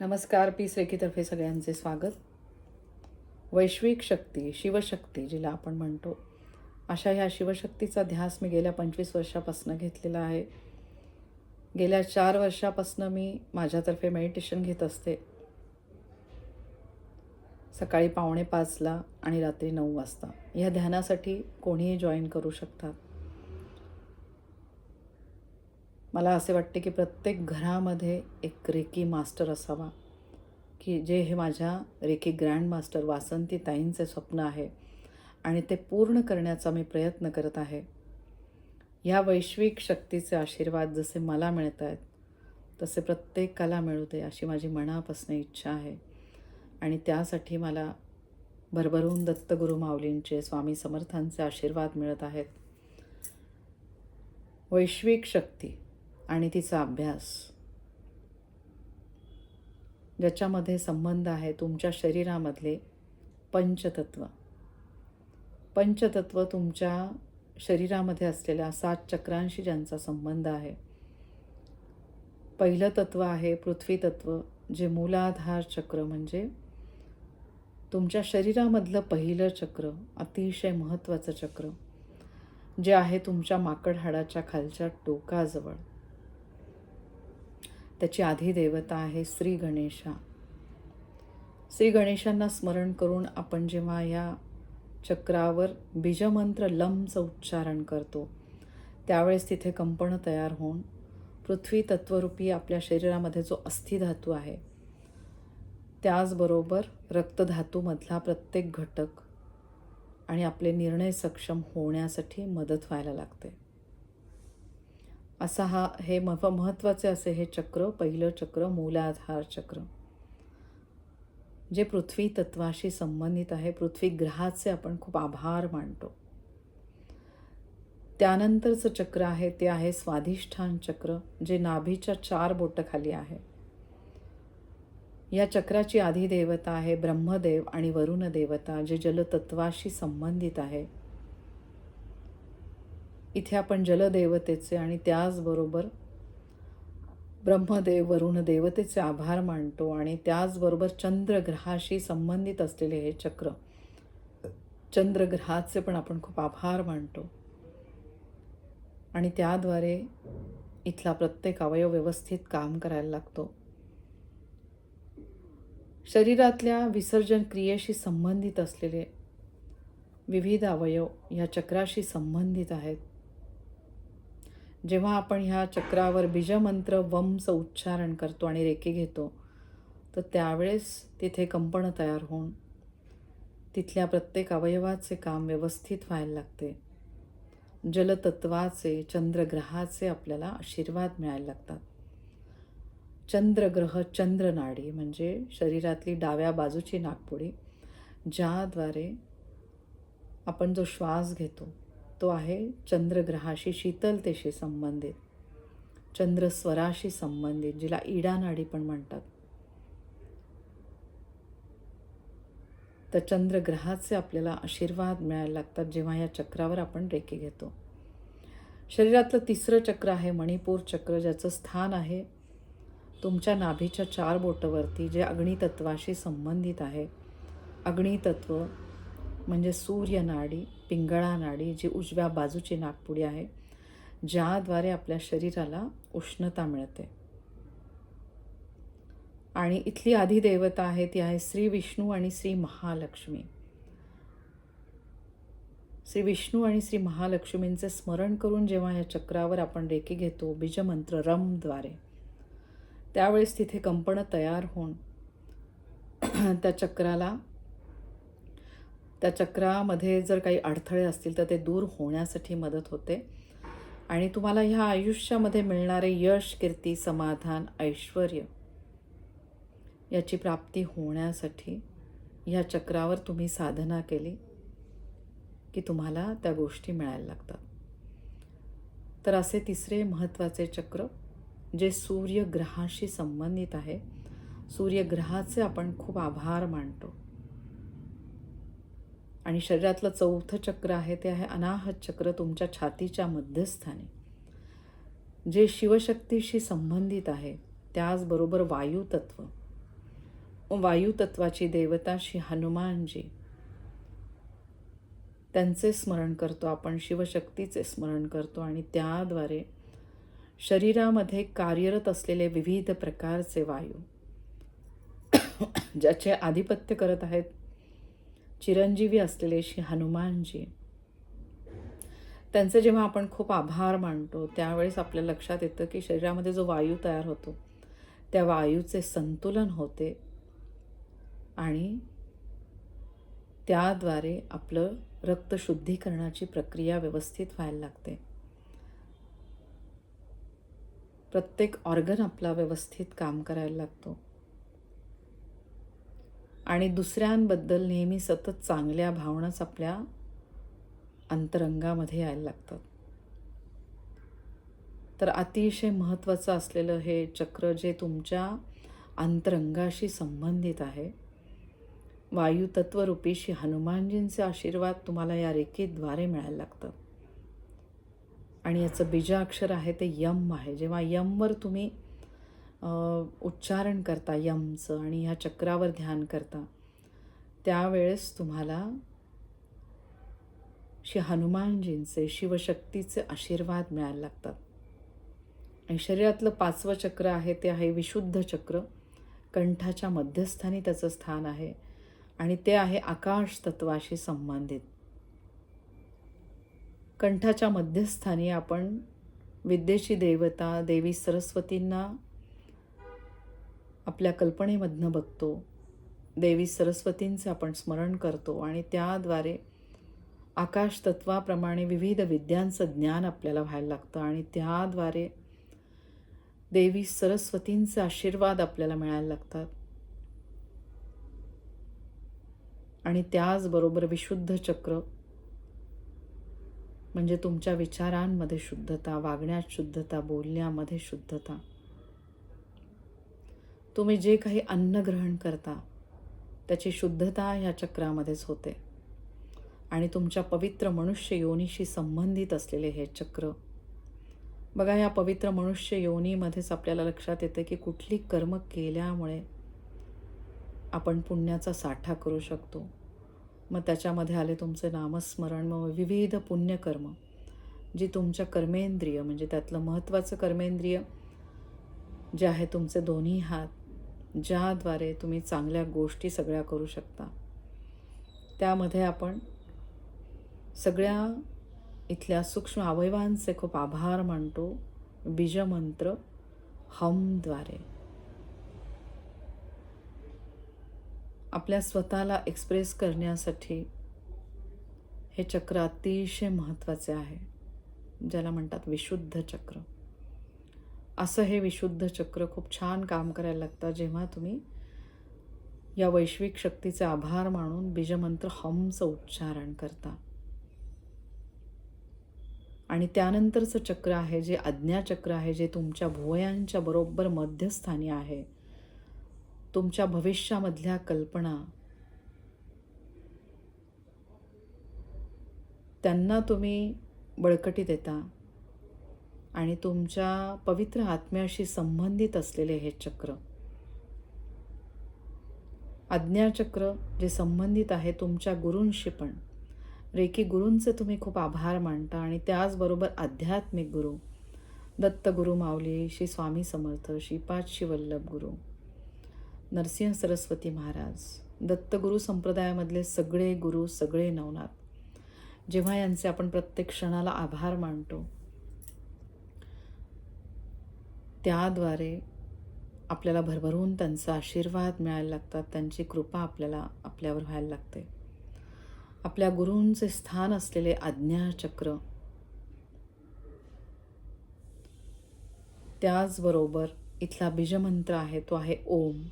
नमस्कार पीस रेखीतर्फे सगळ्यांचे स्वागत. वैश्विक शक्ती शिवशक्ती जिला आपण म्हणतो अशा ह्या शिवशक्तीचा ध्यास मी गेल्या पंचवीस वर्षापासून घेतलेला आहे. गेल्या चार वर्षापासून मी माझ्यातर्फे मेडिटेशन घेत असते. सकाळी पावणे पाचला आणि रात्री नऊ वाजता. ह्या ध्यानासाठी कोणीही जॉईन करू शकतात. मला असे वाटते की प्रत्येक घरामध्ये एक रेकी मास्टर असावा. की जे हे माझ्या रेकी ग्रँड मास्टर वासंती ताईंचे स्वप्न आहे आणि ते पूर्ण करण्याचा मी प्रयत्न करत आहे. या वैश्विक शक्तीचे आशीर्वाद जसे मला मिळत आहेत तसे प्रत्येकाला मिळू दे अशी माझी मनापासून इच्छा आहे. आणि त्यासाठी मला भरभरून दत्तगुरु माऊलींचे स्वामी समर्थांचे आशीर्वाद मिळत आहेत. वैश्विक शक्ती आणि तिचा अभ्यास. ज्याच्यामध्ये संबंध आहे तुमच्या शरीरामधले पंचतत्व. पंचतत्व तुमच्या शरीरामध्ये असलेल्या सात चक्रांशी ज्यांचा संबंध आहे. पहिलं तत्व आहे पृथ्वी तत्व जे मूलाधार चक्र म्हणजे तुमच्या शरीरामधलं पहिलं चक्र अतिशय महत्त्वाचं चक्र जे आहे तुमच्या माकड हाडाच्या खालच्या टोकाजवळ. त्याची आधी देवता आहे श्री गणेशा. श्री गणेशांना स्मरण करून आपण जेव्हा या चक्रावर बीजमंत्र लमचं उच्चारण करतो त्यावेळेस तिथे कंपनं तयार होऊन पृथ्वी तत्वरूपी आपल्या शरीरामध्ये जो अस्थिधातू आहे त्याचबरोबर रक्तधातूमधला प्रत्येक घटक आणि आपले निर्णय सक्षम होण्यासाठी मदत व्हायला लागते. असा हा हे मह महत्त्वाचे असे हे चक्र पहिलं चक्र मूलाधार चक्र. जे पृथ्वी तत्वाशी संबंधित आहे पृथ्वी ग्रहाचे आपण खूप आभार मानतो. त्यानंतरचं चक्र आहे ते आहे स्वाधिष्ठान चक्र जे नाभीच्या चार बोटखाली आहे. या चक्राची आधी देवता आहे ब्रह्मदेव आणि वरुण देवता जे जलतत्वाशी संबंधित आहे. इथे आपण जलदेवतेचे आणि त्याचबरोबर ब्रह्मदेव वरुण देवतेचे आभार मानतो आणि त्याचबरोबर चंद्रग्रहाशी संबंधित असलेले हे चक्र. चंद्रग्रहाचे पण आपण खूप आभार मानतो. आणि त्याद्वारे इथला प्रत्येक अवयव व्यवस्थित काम करायला लागतो. शरीरातल्या विसर्जन क्रियेशी संबंधित असलेले विविध अवयव या चक्राशी संबंधित आहेत. जेव्हा आपण ह्या चक्रावर बीजमंत्र वमचं उच्चारण करतो आणि रेके घेतो तर त्यावेळेस तिथे कंपनं तयार होऊन तिथल्या प्रत्येक अवयवाचे काम व्यवस्थित व्हायला लागते. जलतत्वाचे चंद्रग्रहाचे आपल्याला आशीर्वाद मिळायला लागतात. चंद्रग्रह चंद्रनाडी म्हणजे शरीरातली डाव्या बाजूची नागपुडी ज्याद्वारे आपण जो श्वास घेतो तो आहे चंद्रग्रहाशी शीतलतेशी संबंधित चंद्रस्वराशी संबंधित जिला इडानाडी पण म्हणतात. तर चंद्रग्रहाचे आपल्याला आशीर्वाद मिळायला लागतात जेव्हा या चक्रावर आपण रेखी घेतो. शरीरातलं तिसरं चक्र आहे मणिपूर चक्र ज्याचं स्थान आहे तुमच्या नाभीच्या चार बोटवरती जे अग्नितत्वाशी संबंधित आहे. अग्नितत्व म्हणजे सूर्यनाडी पिंगळा नाडी जी उजव्या बाजूची नागपुडी आहे ज्याद्वारे आपल्या शरीराला उष्णता मिळते. आणि इथली आधी देवता आहे ती आहे श्री विष्णू आणि श्री महालक्ष्मी. श्री विष्णू आणि श्री महालक्ष्मींचे स्मरण करून जेव्हा या चक्रावर आपण रेकी घेतो बीजमंत्र रमद्वारे त्यावेळेस तिथे कंपनं तयार होऊन त्या चक्राला त्या चक्रामध्ये जर काही अडथळे असतील तर ते दूर होण्यासाठी मदत होते. आणि तुम्हाला ह्या आयुष्यामध्ये मिळणारे यश कीर्ती समाधान ऐश्वर याची प्राप्ती होण्यासाठी ह्या चक्रावर तुम्ही साधना केली की तुम्हाला त्या गोष्टी मिळायला लागतात. तर असे तिसरे महत्त्वाचे चक्र जे सूर्यग्रहाशी संबंधित आहे. सूर्यग्रहाचे आपण खूप आभार मानतो. आणि शरीरातलं चौथं चक्र आहे ते आहे अनाहत चक्र तुमच्या छातीच्या मध्यस्थानी. जे शिवशक्तीशी संबंधित आहे त्याचबरोबर वायुतत्व. वायुतत्वाची देवता श्री हनुमानजी. त्यांचे स्मरण करतो आपण शिवशक्तीचे स्मरण करतो आणि त्याद्वारे शरीरामध्ये कार्यरत असलेले विविध प्रकारचे वायू ज्याचे आधिपत्य करत आहेत चिरंजीवी असलेले श्री हनुमानजी. त्यांचे जेव्हा आपण खूप आभार मानतो त्यावेळेस आपल्या लक्षात येतं की शरीरामध्ये जो वायू तयार होतो त्या वायूचे संतुलन होते आणि त्याद्वारे आपलं रक्तशुद्धीकरणाची प्रक्रिया व्यवस्थित व्हायला लागते. प्रत्येक ऑर्गन आपला व्यवस्थित काम करायला लागतो. आणि दुसऱ्यांबद्दल नेहमी सतत चांगल्या भावनाच आपल्या अंतरंगामध्ये यायला लागतात. तर अतिशय महत्त्वाचं असलेलं हे चक्र जे तुमच्या अंतरंगाशी संबंधित आहे वायुतत्वरूपीशी हनुमानजींचे आशीर्वाद तुम्हाला या रेखेद्वारे मिळायला लागतात. आणि याचं बीजाक्षर आहे ते यम आहे. जेव्हा यमवर तुम्ही उच्चारण करता यमचं आणि ह्या चक्रावर ध्यान करता त्यावेळेस तुम्हाला श्री हनुमानजींचे शिवशक्तीचे आशीर्वाद मिळायला लागतात. आणि शरीरातलं पाचवं चक्र आहे ते आहे विशुद्ध चक्र. कंठाच्या मध्यस्थानी त्याचं स्थान आहे आणि ते आहे आकाश तत्वाशी संबंधित. कंठाच्या मध्यस्थानी आपण विद्येची देवता देवी सरस्वतींना आपल्या कल्पनेमधनं बघतो. देवी सरस्वतींचं आपण स्मरण करतो आणि त्याद्वारे आकाश तत्वाप्रमाणे विविध विद्यांचं ज्ञान आपल्याला व्हायला लागतं आणि त्याद्वारे देवी सरस्वतींचे आशीर्वाद आपल्याला मिळायला लागतात. आणि त्याचबरोबर विशुद्ध चक्र म्हणजे तुमच्या विचारांमध्ये शुद्धता वागण्यात शुद्धता बोलण्यामध्ये शुद्धता तुम्ही जे काही अन्न ग्रहण करता त्याची शुद्धता ह्या चक्रामध्येच होते. आणि तुमच्या पवित्र मनुष्य योनीशी संबंधित असलेले हे चक्र. बघा या पवित्र मनुष्य योनीमध्येच आपल्याला लक्षात येतं की कुठली कर्म केल्यामुळे आपण पुण्याचा साठा करू शकतो. मग त्याच्यामध्ये आले तुमचे नामस्मरण मग विविध पुण्यकर्म जी तुमच्या कर्मेंद्रिय म्हणजे त्यातलं महत्त्वाचं कर्मेंद्रिय जे आहे तुमचे दोन्ही हात ज्याद्वारे तुम्ही चांगल्या गोष्टी सगळ्या करू शकता. त्यामध्ये आपण सगळ्या इथल्या सूक्ष्म अवयवांचे खूप आभार मानतो. बीजमंत्र हमद्वारे. आपल्या स्वतःला एक्सप्रेस करण्यासाठी हे चक्र अतिशय महत्त्वाचे आहे. ज्याला म्हणतात विशुद्ध चक्र. असं हे विशुद्ध चक्र खूप छान काम करायला लागतं जेव्हा तुम्ही या वैश्विक शक्तीचे आभार मानून बीजमंत्र हमचं उच्चारण करता. आणि त्यानंतरचं चक्र आहे जे आज्ञाचक्र आहे जे तुमच्या भुवयांच्या बरोबर मध्यस्थानी आहे. तुमच्या भविष्यामधल्या कल्पना त्यांना तुम्ही बळकटी देता. आणि तुमच्या पवित्र आत्म्याशी संबंधित असलेले हे चक्र. आज्ञाचक्र जे संबंधित आहे तुमच्या गुरूंशी पण. रेकी गुरूंचे तुम्ही खूप आभार मानता आणि त्याचबरोबर आध्यात्मिक गुरु दत्तगुरु माऊली श्री स्वामी समर्थ श्रीपाद शिवल्लभ गुरु नरसिंह सरस्वती महाराज दत्तगुरु संप्रदायामधले सगळे गुरु सगळे नवनाथ. जेव्हा यांचे आपण प्रत्येक क्षणाला आभार मानतो त्याद्वारे आपल्याला भरभरून त्यांचा आशीर्वाद मिळायला लागतात त्यांची कृपा आपल्याला आपल्यावर व्हायला लागते. आपल्या गुरूंचे स्थान असलेले आज्ञाचक्र त्याचबरोबर इथला बीजमंत्र आहे तो आहे ओम.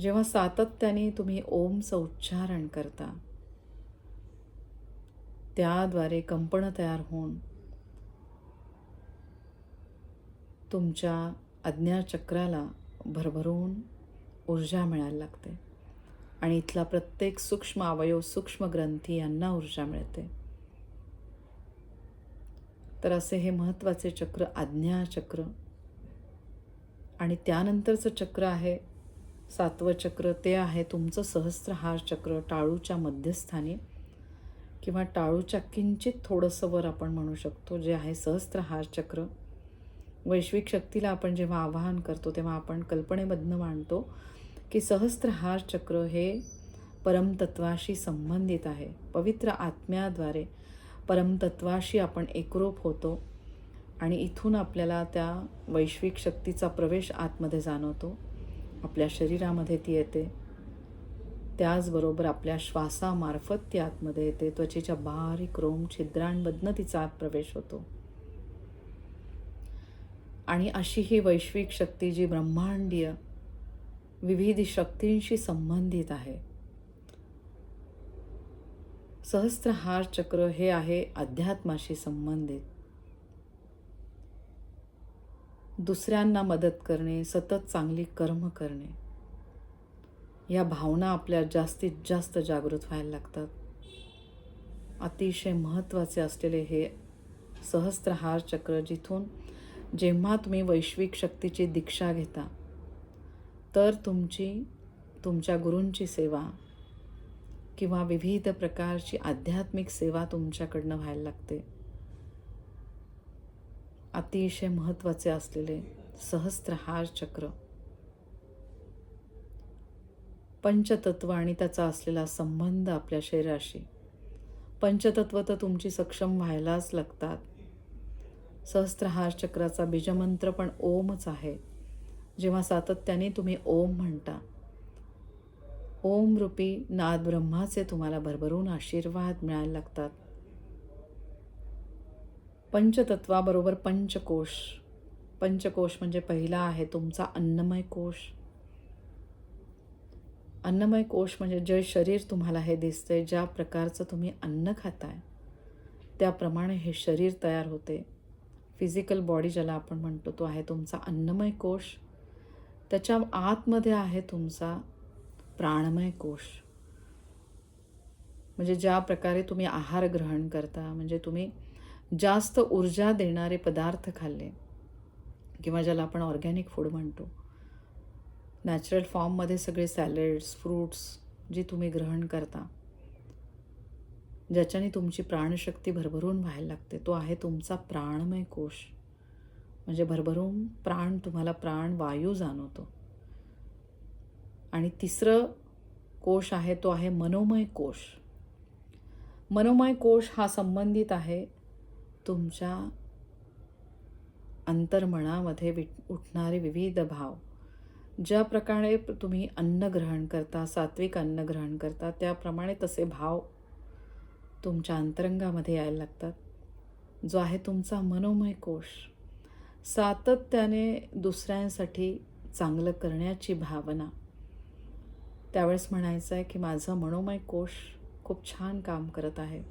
जेव्हा सातत्याने तुम्ही ओमचं उच्चारण करता त्याद्वारे कंपनं तयार होऊन तुमच्या आज्ञाचक्राला भरभरून ऊर्जा मिळायला लागते. आणि इथला प्रत्येक सूक्ष्म अवयव सूक्ष्म ग्रंथी यांना ऊर्जा मिळते. तर असे हे महत्त्वाचे चक्र आज्ञाचक्र. आणि त्यानंतरचं चक्र आहे सातवं चक्र. ते आहे तुमचं सहस्त्रहार चक्र टाळूच्या मध्यस्थानी. किंवा टाळूच्या किंचित थोडंसं वर आपण म्हणू शकतो जे आहे सहस्त्रहार चक्र. वैश्विक शक्तीला आपण जेव्हा आवाहन करतो तेव्हा आपण कल्पनेमधनं मांडतो की सहस्त्रहार चक्र हे परमतत्वाशी संबंधित आहे. पवित्र आत्म्याद्वारे परमतत्वाशी आपण एकरूप होतो आणि इथून आपल्याला त्या वैश्विक शक्तीचा प्रवेश आतमध्ये जाणवतो. आपल्या शरीरामध्ये ती येते. त्याचबरोबर आपल्या श्वासामार्फत ती आतमध्ये येते. त्वचेच्या बारीक रोम छिद्रांमधनं तिचा आत प्रवेश होतो. आणि अशी ही वैश्विक शक्ती जी ब्रह्मांडीय विविध शक्तींशी संबंधित आहे. सहस्त्रहार चक्र हे आहे अध्यात्माशी संबंधित. दुसऱ्यांना मदत करणे सतत चांगली कर्म करणे. या भावना आपल्या जास्तीत जास्त जागृत व्हायला लागतात. अतिशय महत्त्वाचे असलेले हे सहस्त्रहार चक्र जिथून जेव्हा तुम्ही वैश्विक शक्तीची दीक्षा घेता तर तुमची तुमच्या गुरूंची सेवा किंवा विविध प्रकारची आध्यात्मिक सेवा तुमच्याकडनं व्हायला लागते. अतिशय महत्त्वाचे असलेले सहस्त्रहार चक्र. पंचतत्व आणि त्याचा असलेला संबंध आपल्या शरीराशी. पंचतत्व तर तुमची सक्षम व्हायलाच लागतात. सहस्त्रहार चक्राचा बीजमंत्र पण ओमच आहे. जेव्हा सातत्याने तुम्ही ओम म्हणता ओम रूपी नाद ब्रह्माचे तुम्हाला भरभरून आशीर्वाद मिळायला लागतात. पंचतत्वाबरोबर पंचकोश. पंचकोश म्हणजे पहिला आहे तुमचा अन्नमय कोश. अन्नमय कोश म्हणजे जे शरीर तुम्हाला हे दिसतंय ज्या प्रकारचं तुम्ही अन्न खाताय त्याप्रमाणे हे शरीर तयार होते. फिजिकल बॉडी ज्याला आपण म्हणतो तो आहे तुमचा अन्नमय कोश. त्याच्या आतमध्ये आहे तुमचा प्राणमय कोश. म्हणजे ज्या प्रकारे तुम्ही आहार ग्रहण करता म्हणजे तुम्ही जास्त ऊर्जा देणारे पदार्थ खाल्ले किंवा ज्याला आपण ऑर्गॅनिक फूड म्हणतो. नॅचरल फॉर्ममध्ये सगळे सॅलेड्स फ्रूट्स जी तुम्ही ग्रहण करता ज्याच्याने तुमची प्राणशक्ती भरभरून व्हायला लागते तो आहे तुमचा प्राणमय कोश. म्हणजे भरभरून प्राण तुम्हाला प्राण वायू जाणवतो. आणि तिसरं कोश आहे तो आहे मनोमय कोश. मनोमय कोश हा संबंधित आहे तुमच्या अंतर्मनामध्ये वि उठणारे विविध भाव. ज्या प्रकारे तुम्ही अन्न ग्रहण करता सात्विक अन्न ग्रहण करता त्याप्रमाणे तसे भाव तुमच्या अंतरंगामध्ये यायला लागतात. जो आहे तुमचा मनोमय कोश. सातत्याने दुसऱ्यांसाठी चांगलं करण्याची भावना. त्यावेळेस म्हणायचं आहे की माझं मनोमय कोश खूप छान काम करत आहे.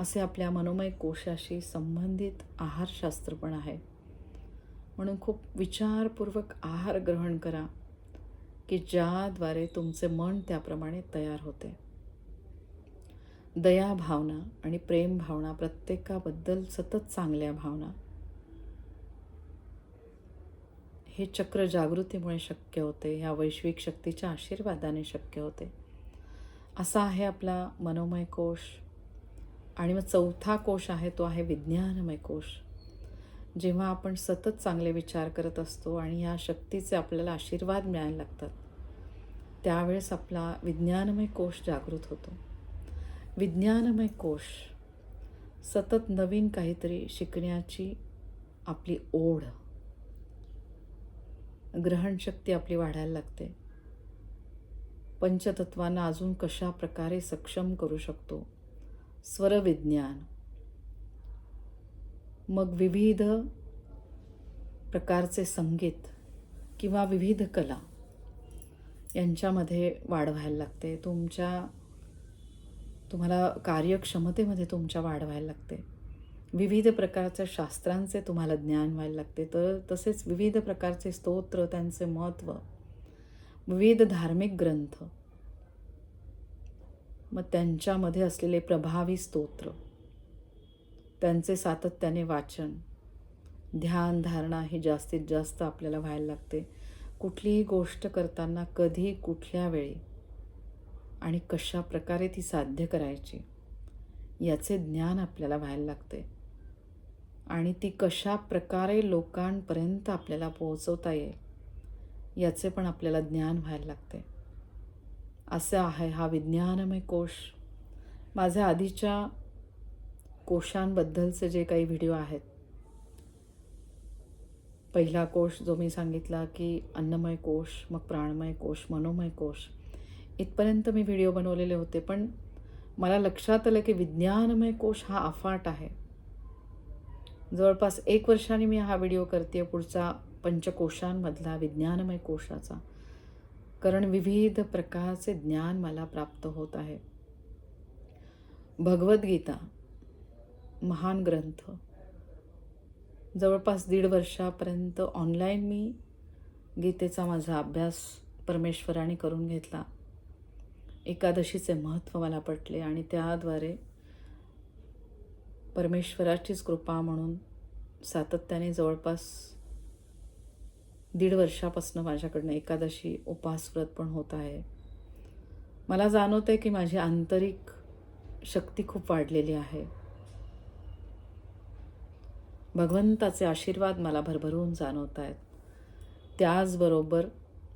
असे आपल्या मनोमय कोशाशी संबंधित आहारशास्त्र पण आहे. म्हणून खूप विचारपूर्वक आहार ग्रहण करा की ज्याद्वारे तुमचे मन त्याप्रमाणे तयार होते. दया भावना आणि प्रेम भावना प्रत्येकाबद्दल सतत चांगल्या भावना. हे चक्र जागृतीमुळे शक्य होते. ह्या वैश्विक शक्तीच्या आशीर्वादाने शक्य होते. असा आहे आपला मनोमय कोश. आणि मग चौथा कोश आहे तो आहे विज्ञानमय कोश. जेव्हा आपण सतत चांगले विचार करत असतो आणि ह्या शक्तीचे आपल्याला आशीर्वाद मिळायला लागतात त्यावेळेस आपला विज्ञानमय कोश जागृत होतो. विज्ञानमय कोश सतत नवीन काहीतरी शिकण्याची आपली ओढ. ग्रहणशक्ती आपली वाढायला लागते. पंचतत्वांना अजून कशा प्रकारे सक्षम करू शकतो? स्वरविज्ञान. मग विविध प्रकारचे संगीत किंवा विविध कला यांच्यामध्ये वाढ व्हायला लागते. तुमच्या तुम्हाला कार्यक्षमतेमध्ये तुमच्या वाढ व्हायला लागते. विविध प्रकारच्या शास्त्रांचे तुम्हाला ज्ञान व्हायला लागते. तर तसेच विविध प्रकारचे स्तोत्र त्यांचे महत्त्व विविध धार्मिक ग्रंथ मग त्यांच्यामध्ये असलेले प्रभावी स्तोत्र त्यांचे सातत्याने वाचन ध्यान धारणा ही जास्तीत जास्त आपल्याला व्हायला लागते. कुठलीही गोष्ट करताना कधी कुठल्या वेळी आणि कशा प्रकारे ती साध्य करायची याचे ज्ञान आपल्याला व्हायला लागते. आणि ती कशा प्रकारे लोकांपर्यंत आपल्याला पोहोचवता येईल याचे पण आपल्याला ज्ञान व्हायला लागते. असं आहे हा विज्ञानमय कोश. माझ्या आधीच्या कोशांबद्दलचे जे काही व्हिडिओ आहेत पहिला कोश जो मी सांगितला की अन्नमय कोश मग प्राणमय कोश मनोमय कोश इथपर्यंत मी व्हिडिओ बनवलेले होते पण मला लक्षात आलं की विज्ञानमय कोश हा अफाट आहे. जवळपास एक वर्षाने मी हा व्हिडिओ करते पुढचा पंचकोशांमधला विज्ञानमय कोशाचा. कारण विविध प्रकारचे ज्ञान मला प्राप्त होत आहे. भगवद्गीता महान ग्रंथ. जवळपास दीड वर्षापर्यंत ऑनलाईन मी गीतेचा माझा अभ्यास परमेश्वराने करून घेतला. एकादशीचे महत्त्व मला पटले आणि त्याद्वारे परमेश्वराचीच कृपा म्हणून सातत्याने जवळपास दीड वर्षापासून माझ्याकडनं एकादशी उपासव्रत पण होत आहे. मला जाणवतं आहे की माझी आंतरिक शक्ती खूप वाढलेली आहे. भगवंताचे आशीर्वाद मला भरभरून जाणवत आहेत त्याचबरोबर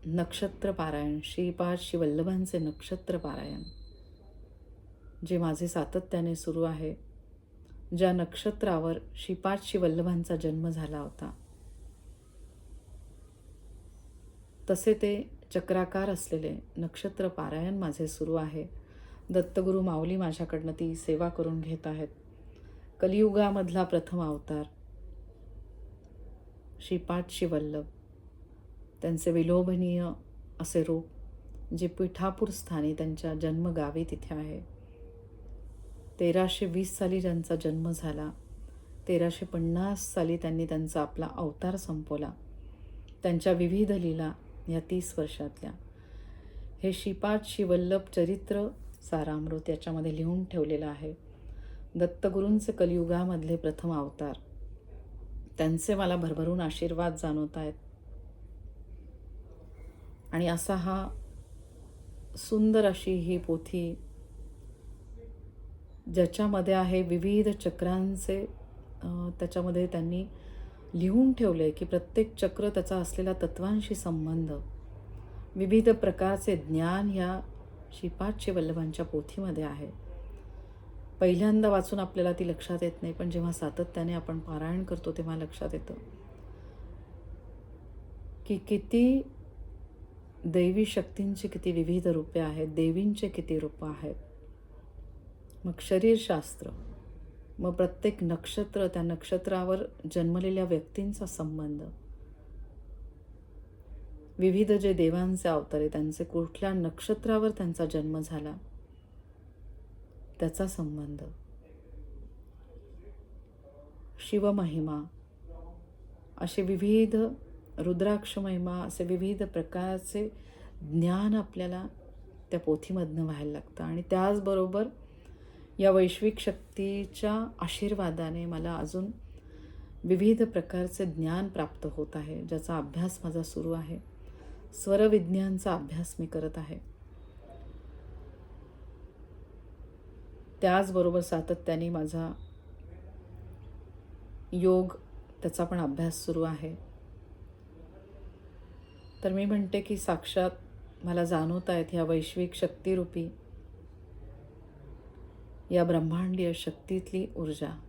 नक्षत्र पारायण श्रीपाद शिवल्लभांचे नक्षत्र पारायण जे माझे सातत्याने सुरू आहे ज्या नक्षत्रावर श्रीपाद शिवल्लभांचा जन्म झाला होता. तसे ते चक्राकार असलेले नक्षत्र पारायण माझे सुरू आहे. दत्तगुरू माऊली माझ्याकडनं ती सेवा करून घेत आहेत. कलियुगामधला प्रथम अवतार श्रीपाद शिवल्लभ त्यांचे विलोभनीय असे रूप जे पिठापूर स्थानी त्यांच्या जन्मगावी तिथे आहे. तेराशे वीस साली ज्यांचा जन्म झाला. तेराशे पन्नास साली त्यांनी त्यांचा आपला अवतार संपवला. त्यांच्या विविध लीला या तीस वर्षातल्या. हे श्रीपाद शिवल्लभ चरित्र सारामृत याच्यामध्ये लिहून ठेवलेलं आहे. दत्तगुरूंचे कलियुगामधले प्रथम अवतार. त्यांचे मला भरभरून आशीर्वाद जाणवत आहेत आणि असा हा सुंदर अशी ही पोथी ज्याच्यामध्ये आहे विविध चक्रांचे त्याच्यामध्ये त्यांनी लिहून ठेवले की प्रत्येक चक्र त्याचा असलेला तत्वांशी संबंध. विविध प्रकारचे ज्ञान या श्रीपादचे वल्लभांच्या पोथीमध्ये आहे. पहिल्यांदा वाचून आपल्याला ती लक्षात येत नाही पण जेव्हा सातत्याने आपण पारायण करतो तेव्हा लक्षात येतं. की किती दैवी शक्तींची किती विविध रूपे आहेत देवींचे किती रूपं आहेत. मग शरीरशास्त्र. मग प्रत्येक नक्षत्र त्या नक्षत्रावर जन्मलेल्या व्यक्तींचा संबंध. विविध जे देवांचे अवतारे त्यांचे कुठल्या नक्षत्रावर त्यांचा जन्म झाला त्याचा संबंध. शिवमहिमा. असे विविध रुद्राक्ष महिमा असे विविध प्रकारचे ज्ञान आपल्याला त्या पोथीमधनं व्हायला लागतं. आणि त्याचबरोबर या वैश्विक शक्तीच्या आशीर्वादाने मला अजून विविध प्रकारचे ज्ञान प्राप्त होत आहे ज्याचा अभ्यास माझा सुरू आहे. स्वरविज्ञानचा अभ्यास मी करत आहे. त्याचबरोबर सातत्याने माझा योग त्याचा पण अभ्यास सुरू आहे. तर मी म्हणते की साक्षात मला जाणवत आहेत ह्या वैश्विक शक्तिरूपी या ब्रह्मांडीय शक्तीतली ऊर्जा.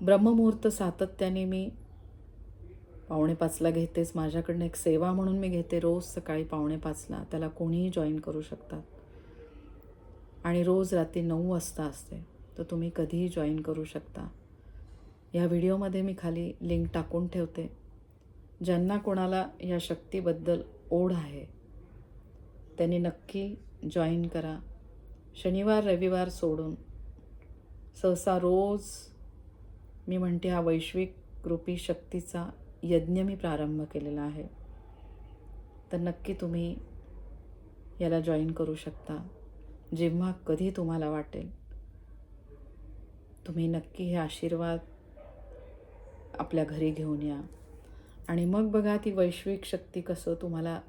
ब्रह्ममुहूर्त सातत्याने मी पावणे पाचला घेतेच. माझ्याकडनं एक सेवा म्हणून मी घेते. रोज सकाळी पावणे पाचला. त्याला कोणीही जॉईन करू शकतात. आणि रोज रात्री नऊ वाजता असते. तर तुम्ही कधीही जॉईन करू शकता. या व्हिडिओमध्ये मी खाली लिंक टाकून ठेवते. ज्यांना कोणाला या शक्तीबद्दल ओढ आहे त्यांनी नक्की जॉईन करा. शनिवार रविवार सोडून सहसा रोज मी म्हणते हा वैश्विक रूपी शक्तीचा यज्ञ मी प्रारंभ केलेला आहे. तर नक्की तुम्ही याला जॉईन करू शकता. जेव्हा कधी तुम्हाला वाटेल तुम्ही नक्की हे आशीर्वाद आपल्या घरी घेऊन या. आणि मग बघा ती वैश्विक शक्ती कसं तुम्हाला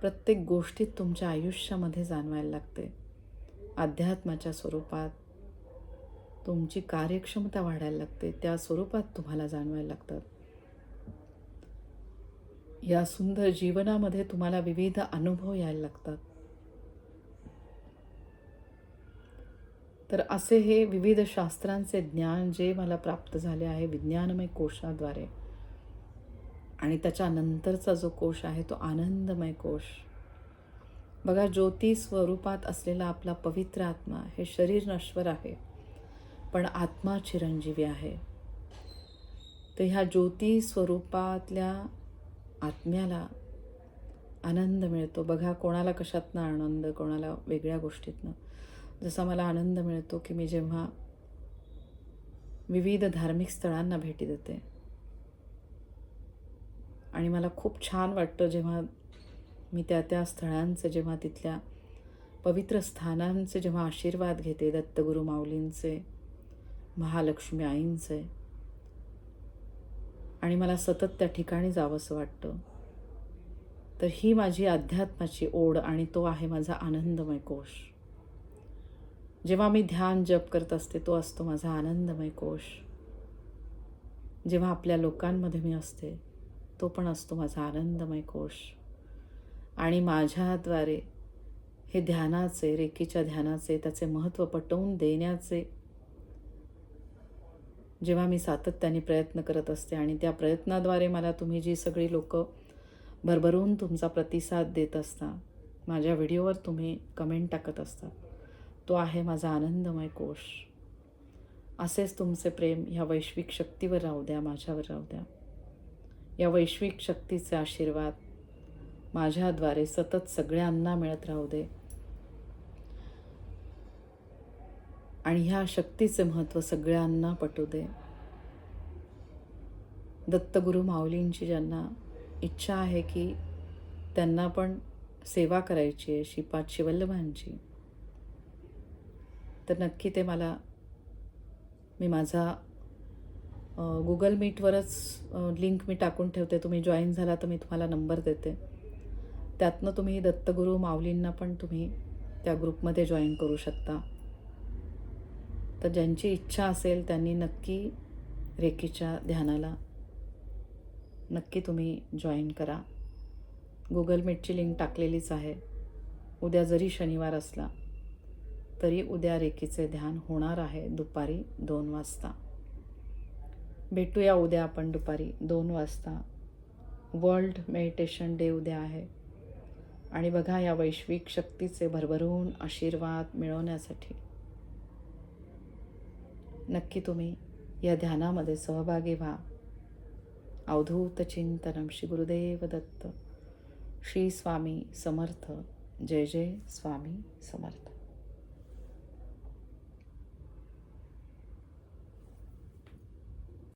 प्रत्येक गोष्टीत तुमच्या आयुष्यामध्ये जाणवायला लागते. अध्यात्माच्या स्वरूपात तुमची कार्यक्षमता वाढायला लागते. त्या स्वरूपात तुम्हाला जाणवायला लागतात या सुंदर जीवनामध्ये तुम्हाला विविध अनुभव यायला लागतात. तर असे हे विविध शास्त्रांचे ज्ञान जे मला प्राप्त झाले आहे विज्ञानमय कोशाद्वारे आणि त्याच्यानंतरचा जो कोश आहे तो आनंदमय कोश. बघा ज्योती स्वरूपात असलेला आपला पवित्र आत्मा हे शरीर नश्वर आहे पण आत्मा चिरंजीवी आहे. तर ह्या ज्योती स्वरूपातल्या आत्म्याला आनंद मिळतो. बघा कोणाला कशातनं आनंद कोणाला वेगळ्या गोष्टीतनं. जसा मला आनंद मिळतो की मी जेव्हा विविध धार्मिक स्थळांना भेटी देते आणि मला खूप छान वाटतं जेव्हा मी त्या त्या स्थळांचे जेव्हा तिथल्या पवित्र स्थानांचे जेव्हा आशीर्वाद घेते दत्तगुरू माऊलींचे महालक्ष्मी आईंचे. आणि मला सतत त्या ठिकाणी जावंसं वाटतं. तर ही माझी अध्यात्माची ओढ आणि तो आहे माझा आनंदमय कोश. जेव्हा मी ध्यान जप करत असते तो असतो माझा आनंदमय कोश. जेव्हा आपल्या लोकांमध्ये मी असते तो पण असतो माझा आनंदमय कोश. आणि माझ्याद्वारे हे ध्यानाचे रेकीच्या ध्यानाचे त्याचे महत्त्व पटवून देण्याचे जेव्हा मी सातत्याने प्रयत्न करत असते आणि त्या प्रयत्नाद्वारे मला तुम्ही जी सगळी लोक भरभरून तुमचा प्रतिसाद देत असता माझ्या व्हिडिओवर तुम्ही कमेंट टाकत असता तो आहे माझा आनंदमय कोश. असेच तुमचे प्रेम ह्या वैश्विक शक्तीवर राहू द्या माझ्यावर राहू द्या. या वैश्विक शक्तीचे आशीर्वाद माझ्याद्वारे सतत सगळ्यांना मिळत राहू दे. आणि ह्या शक्तीचे महत्त्व सगळ्यांना पटू दे. दत्तगुरू माऊलींची ज्यांना इच्छा आहे की त्यांना पण सेवा करायची आहे श्रीपाद शिवल्लभांची तर नक्की ते मला मी माझा गुगल मीटवरच लिंक मी टाकून ठेवते. तुम्ही जॉईन झाला तर मी तुम्हाला नंबर देते. त्यातनं तुम्ही दत्तगुरू माऊलींना पण तुम्ही त्या ग्रुपमध्ये जॉईन करू शकता. तर ज्यांची इच्छा असेल त्यांनी नक्की रेकीच्या ध्यानाला नक्की तुम्ही जॉईन करा. गुगल मीटची लिंक टाकलेलीच आहे. उद्या जरी शनिवार असला तरी उद्या रेकीचे ध्यान होणार आहे दुपारी दोन वाजता. भेटूया उद्या आपण दुपारी दोन वाजता. वर्ल्ड मेडिटेशन डे उद्या आहे. आणि बघा या वैश्विक शक्तीचे भरभरून आशीर्वाद मिळवण्यासाठी. नक्की तुम्ही या ध्यानामध्ये सहभागी व्हा. अवधूत चिंतनम श्री गुरुदेव दत्त. श्री स्वामी समर्थ. जय जय स्वामी समर्थ.